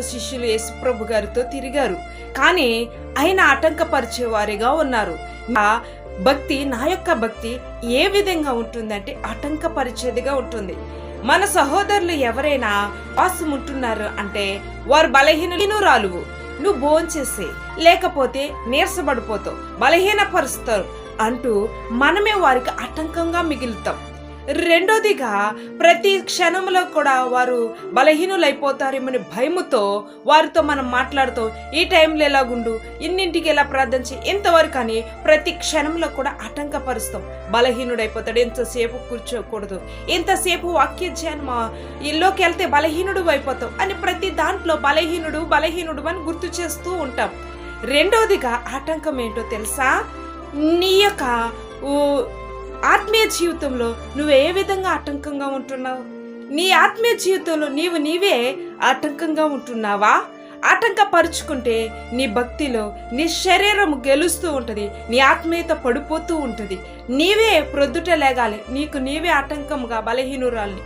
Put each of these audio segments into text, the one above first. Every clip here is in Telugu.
శిష్యులు యేసుప్రభు గారితో తిరిగారు. కానీ ఆయన ఆటంకపరిచే వారిగా ఉన్నారు. నా భక్తి నా యొక్క భక్తి ఏ విధంగా ఉంటుందంటే ఆటంకపరిచేదిగా ఉంటుంది. మన సహోదరులు ఎవరైనా వాసం ఉంటున్నారు అంటే వారు బలహీనురాలు నువ్వు భోంచేసే లేకపోతే నీరసపడిపోతావు బలహీనపరుస్తారు అంటూ మనమే వారికి ఆటంకంగా మిగులుతాం. రెండోదిగా ప్రతి క్షణంలో కూడా వారు బలహీనులైపోతారేమని భయముతో వారితో మనం మాట్లాడుతూ ఈ టైంలో ఎలాగుండు? ఇన్నింటికి ఎలా ప్రార్థన ఇంతవరకు అని ప్రతి క్షణంలో కూడా ఆటంకపరుస్తాం. బలహీనుడైపోతాడు. ఎంతసేపు కూర్చోకూడదు. ఎంతసేపు వాక్య ధ్యానం ఇల్లోకి వెళ్తే బలహీనుడు అయిపోతాం అని ప్రతి దాంట్లో బలహీనుడు బలహీనుడు అని గుర్తు చేస్తూ ఉంటాం. రెండోదిగా ఆటంకం ఏంటో తెలుసా? నీ యొక్క ఆత్మీయ జీవితంలో నువ్వు ఏ విధంగా ఆటంకంగా ఉంటున్నావు? నీ ఆత్మీయ జీవితంలో నీవు నీవే ఆటంకంగా ఉంటున్నావా? ఆటంకపరుచుకుంటే నీ భక్తిలో నీ శరీరం గెలుస్తూ ఉంటుంది నీ ఆత్మీయత పడిపోతూ ఉంటుంది. నీవే ప్రొద్దుట లేగాలి నీకు నీవే ఆటంకంగా బలహీనురాల్ని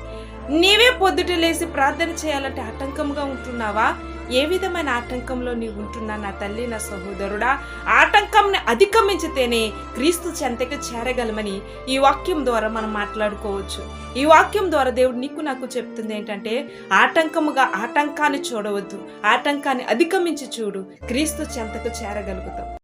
నీవే పొద్దుట లేసి ప్రార్థన చేయాలంటే ఆటంకంగా ఉంటున్నావా? ఏ విధమైన ఆటంకంలో నీవు ఉంటున్నా నా తల్లి నా సహోదరుడా? ఆటంకంని అధిగమించితేనే క్రీస్తు చెంతకి చేరగలమని ఈ వాక్యం ద్వారా మనం మాట్లాడుకోవచ్చు. ఈ వాక్యం ద్వారా దేవుడు నీకు నాకు చెప్తుంది ఏంటంటే ఆటంకముగా ఆటంకాన్ని చూడవద్దు. ఆటంకాన్ని అధిగమించి చూడు. క్రీస్తు చెంతకు చేరగలుగుతాం.